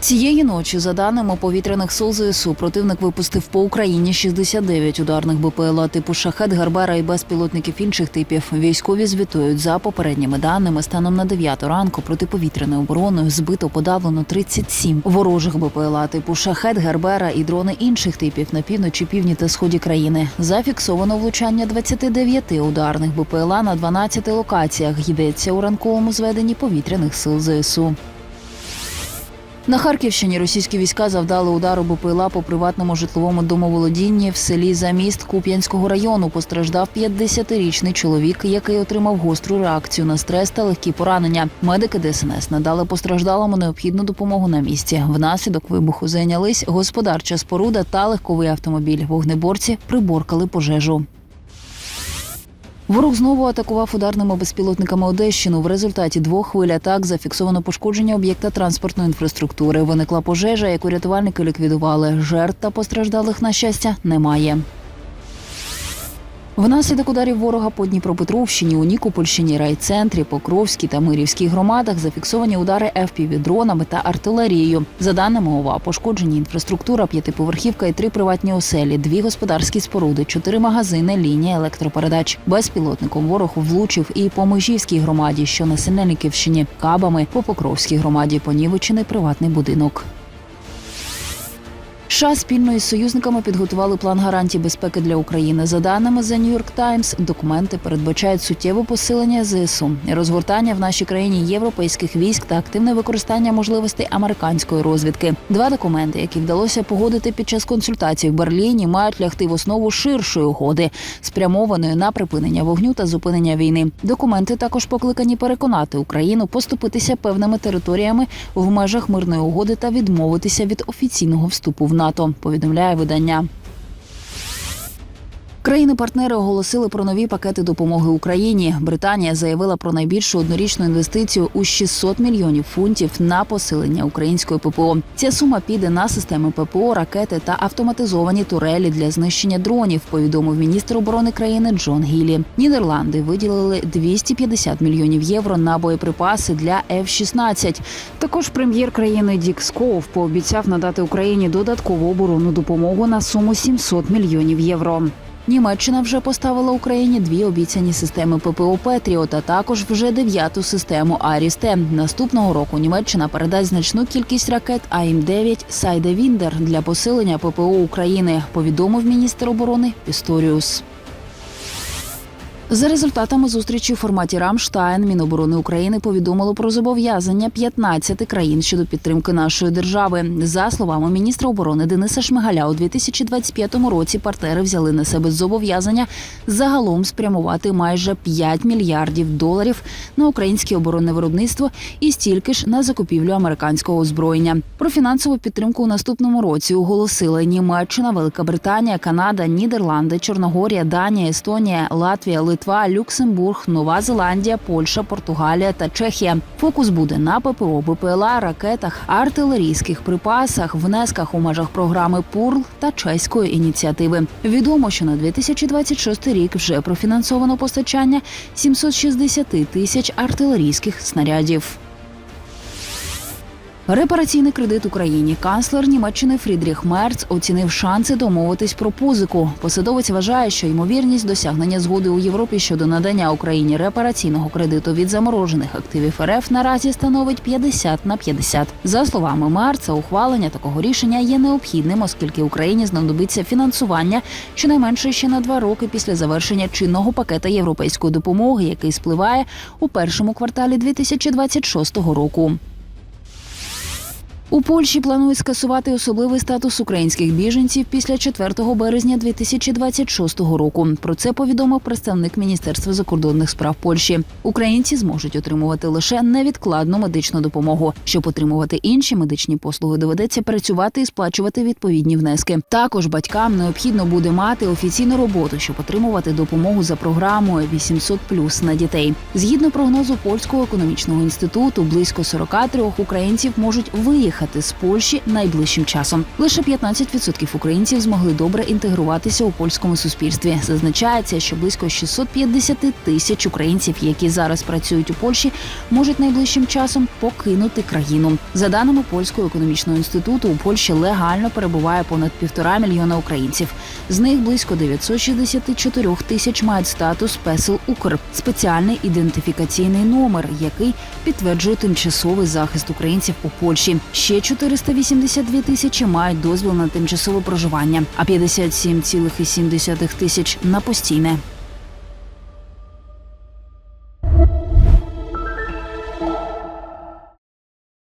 Цієї ночі, за даними повітряних сил ЗСУ, противник випустив по Україні 69 ударних БПЛА типу шахет, гарбера і безпілотників інших типів. Військові звітують за попередніми даними. Станом на 9 ранку протиповітряною обороною збито подавлено 37 ворожих БПЛА типу шахет, гарбера і дрони інших типів на півночі, півдні та сході країни. Зафіксовано влучання 29 ударних БПЛА на 12 локаціях. Йдеться у ранковому зведенні повітряних сил ЗСУ. На Харківщині російські війська завдали удару БПЛА по приватному житловому домоволодінні в селі Заміст Куп'янського району. Постраждав 50-річний чоловік, який отримав гостру реакцію на стрес та легкі поранення. Медики ДСНС надали постраждалому необхідну допомогу на місці. Внаслідок вибуху зайнялись господарча споруда та легковий автомобіль. Вогнеборці приборкали пожежу. Ворог знову атакував ударними безпілотниками Одещину. В результаті двох хвиль атак зафіксовано пошкодження об'єкта транспортної інфраструктури. Виникла пожежа, яку рятувальники ліквідували. Жертв та постраждалих на щастя немає. Внаслідок ударів ворога по Дніпропетровщині, у Нікопольщині, райцентрі, Покровській та Мирівській громадах зафіксовані удари FPV-дронами та артилерією. За даними ОВА, пошкоджені інфраструктура, п'ятиповерхівка і три приватні оселі, дві господарські споруди, чотири магазини, лінія електропередач. Безпілотником ворог влучив і по Межівській громаді, що на Синельниківщині, кабами по Покровській громаді понівечений приватний будинок. США спільно із союзниками підготували план гарантій безпеки для України. За даними The New York Times, документи передбачають суттєве посилення ЗСУ, розгортання в нашій країні європейських військ та активне використання можливостей американської розвідки. Два документи, які вдалося погодити під час консультацій в Берліні, мають лягти в основу ширшої угоди, спрямованої на припинення вогню та зупинення війни. Документи також покликані переконати Україну поступитися певними територіями в межах мирної угоди та відмовитися від офіційного вступу в НАТО. Повідомляє видання. Країни-партнери оголосили про нові пакети допомоги Україні. Британія заявила про найбільшу однорічну інвестицію у 600 мільйонів фунтів на посилення української ППО. Ця сума піде на системи ППО, ракети та автоматизовані турелі для знищення дронів. Повідомив міністр оборони країни Джон Гілі. Нідерланди виділили 250 мільйонів євро на боєприпаси для F-16. Також прем'єр країни Дік Скоув пообіцяв надати Україні додаткову оборонну допомогу на суму 700 мільйонів євро. Німеччина вже поставила Україні дві обіцяні системи ППО Петріот, а також вже дев'яту систему Арісте. Наступного року Німеччина передасть значну кількість ракет АІМ-9 Сайде Віндер для посилення ППО України. Повідомив міністр оборони Пісторіус. За результатами зустрічі в форматі Рамштайн Міноборони України повідомило про зобов'язання 15 країн щодо підтримки нашої держави. За словами міністра оборони Дениса Шмигаля, у 2025 році партнери взяли на себе зобов'язання загалом спрямувати майже 5 мільярдів доларів на українське оборонне виробництво і стільки ж на закупівлю американського озброєння. Про фінансову підтримку у наступному році оголосили Німеччина, Велика Британія, Канада, Нідерланди, Чорногорія, Данія, Естонія, Латвія, Литва, Люксембург, Нова Зеландія, Польща, Португалія та Чехія. Фокус буде на ППО, БПЛА, ракетах, артилерійських припасах, внесках у межах програми ПУРЛ та чеської ініціативи. Відомо, що на 2026 рік вже профінансовано постачання 760 тисяч артилерійських снарядів. Репараційний кредит Україні канцлер Німеччини Фрідріх Мерц оцінив шанси домовитись про позику. Посадовець вважає, що ймовірність досягнення згоди у Європі щодо надання Україні репараційного кредиту від заморожених активів РФ наразі становить 50 на 50. За словами Мерца, ухвалення такого рішення є необхідним, оскільки Україні знадобиться фінансування щонайменше ще на два роки після завершення чинного пакета європейської допомоги, який спливає у першому кварталі 2026 року. У Польщі планують скасувати особливий статус українських біженців після 4 березня 2026 року. Про це повідомив представник Міністерства закордонних справ Польщі. Українці зможуть отримувати лише невідкладну медичну допомогу. Щоб отримувати інші медичні послуги, доведеться працювати і сплачувати відповідні внески. Також батькам необхідно буде мати офіційну роботу, щоб отримувати допомогу за програмою 800+, на дітей. Згідно прогнозу польського економічного інституту, близько 43 українців можуть виїхати виїхати з Польщі найближчим часом. Лише 15% українців змогли добре інтегруватися у польському суспільстві. Зазначається, що близько 650 тисяч українців, які зараз працюють у Польщі, можуть найближчим часом покинути країну. За даними польського економічного інституту, у Польщі легально перебуває понад півтора мільйона українців. З них близько 964 тисяч мають статус ПЕСЛ Укр спеціальний ідентифікаційний номер, який підтверджує тимчасовий захист українців у Польщі. Ще 482 тисячі мають дозвіл на тимчасове проживання, а 57,7 тисяч на постійне.